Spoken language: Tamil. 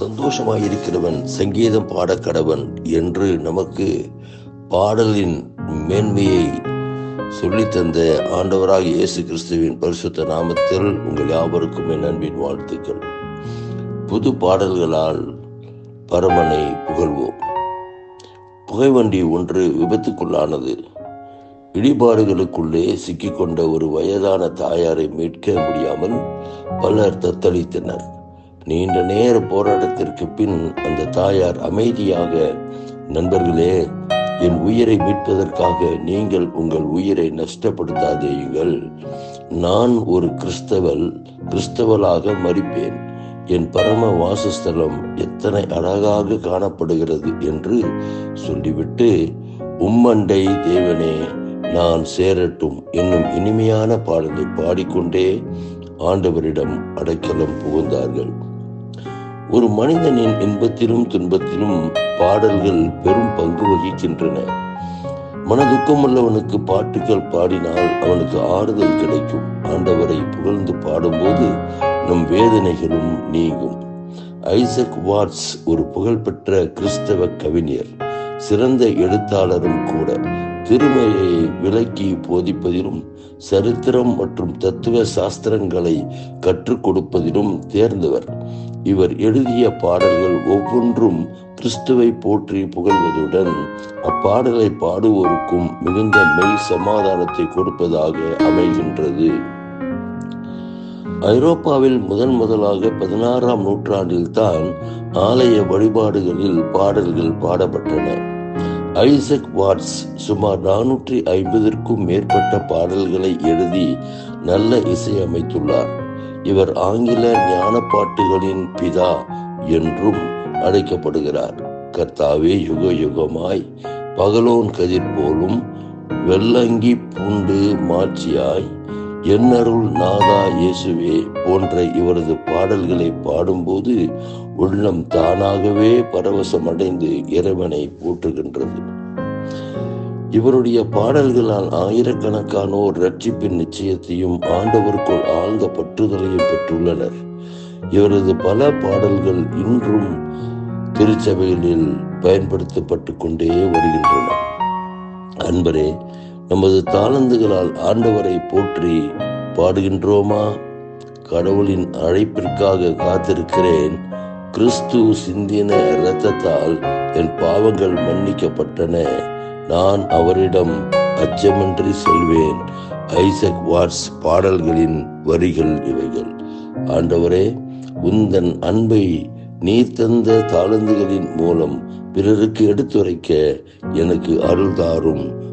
சந்தோஷமாயிருக்கிறவன் சங்கீதம் பாடக்கடவன் என்று நமக்கு பாடலின் மேன்மையை சொல்லித்தந்த ஆண்டவராக இயேசு கிறிஸ்துவின் பரிசுத்த நாமத்தில் உங்கள் யாவருக்கும் என் அன்பின் வாழ்த்துக்கள். புது பாடல்களால் பரமனை புகழ்வோம். புகைவண்டி ஒன்று விபத்துக்குள்ளானது. இடிபாடுகளுக்குள்ளே சிக்கிக்கொண்ட ஒரு வயதான தாயாரை மீட்க முடியாமல் பலர் தத்தளித்தனர். நீண்ட நேர போராட்டத்திற்கு பின் அந்த தாயார் அமைதியாக நண்பர்களே என் உயிரை மீட்பதற்காக நீங்கள் உங்கள் உயிரை நஷ்டப்படுத்தாதேயுங்கள். நான் ஒரு கிறிஸ்தவல் கிறிஸ்தவலாக மறிப்பேன் என் பரம வாசஸ்தலம் எத்தனை அழகாக காணப்படுகிறது என்று சொல்லிவிட்டு உம்மண்டை தேவனே நான் சேரட்டும். என்னும் இனிமையான பாடலை பாடிக்கொண்டே ஆண்டவரிடம் அடைக்கலம் புகுந்தார்கள். ஒரு மனிதனின் இன்பத்திலும் துன்பத்திலும் பாடல்கள் பெரும் பங்கு வகிக்கின்றன. மனதுக்கம் உள்ளவனுக்கு பாட்டுகள் பாடினால் அவனுக்கு ஆறுதல் கிடைக்கும். ஆண்டவரை புகழ்ந்து பாடும்போது நம் வேதனைகளும் நீங்கும். ஐசக் வாட்ஸ் ஒரு புகழ்பெற்ற கிறிஸ்தவ கவிஞர் சிறந்த எழுத்தாளரும் கூட. திருமையை விலக்கி போதிப்பதிலும் சரித்திரம் மற்றும் தத்துவ சாஸ்திரங்களை கற்றுக் கொடுப்பதிலும் தேர்ந்தவர். இவர் எழுதிய பாடல்கள் ஒவ்வொன்றும் கிறிஸ்துவை போற்றி புகழ்வதுடன் அப்பாடலை பாடுவோருக்கும் மிகுந்த மெய் சமாதானத்தை கொடுப்பதாக அமைகின்றது. ஐரோப்பாவில் முதன் முதலாக பதினாறாம் நூற்றாண்டில்தான் ஆலய வழிபாடுகளில் பாடல்கள் பாடப்பட்டன. ஐசக் வாட்ஸ் சுமார் நானூற்றி ஐம்பதற்கும் மேற்பட்ட பாடல்களை எழுதி நல்ல இசையமைத்துள்ளார் இவர் ஆங்கில ஞான பாட்டுகளின் பிதா என்றும் அழைக்கப்படுகிறார். கர்த்தாவே யுக யுகமாய் பகலோன் கதிர் போலும் வெள்ளங்கி பூண்டு மாட்சியாய் என்னருள் நாதா இயேசுவே போன்ற இவரது பாடல்களை பாடும்போது உள்ளம் தானாகவே பரவசமடைந்து இறைவனை போற்றுகின்றது இவருடைய பாடல்களால் ஆயிரக்கணக்கானோர் ரட்சிப்பின் நிச்சயத்தையும் ஆண்டவருக்குள் ஆழ்ந்த பற்றுதலையும் பெற்றுள்ளனர். இவரது பல பாடல்கள் இன்றும் திருச்சபைகளில் பயன்படுத்தப்பட்டு கொண்டே வருகின்றன. அன்பரே நமது தாளந்துகளால் ஆண்டவரை போற்றி பாடுகின்றோமா? கடவுளின் அழைப்பிற்காக காத்திருக்கிறேன். கிறிஸ்து சிந்தின இரத்தத்தால் என் பாவங்கள் மன்னிக்கப்பட்டன. நான் அவரிடம் அச்சமின்றி செல்வேன். ஐசக் வாட்ஸ் பாடல்களின் வரிகள் இவைகள். ஆண்டவரே உந்தன் அன்பை நீர் தந்த தாளந்துகளின் மூலம் பிறருக்கு எடுத்துரைக்க எனக்கு அருள் தாரும்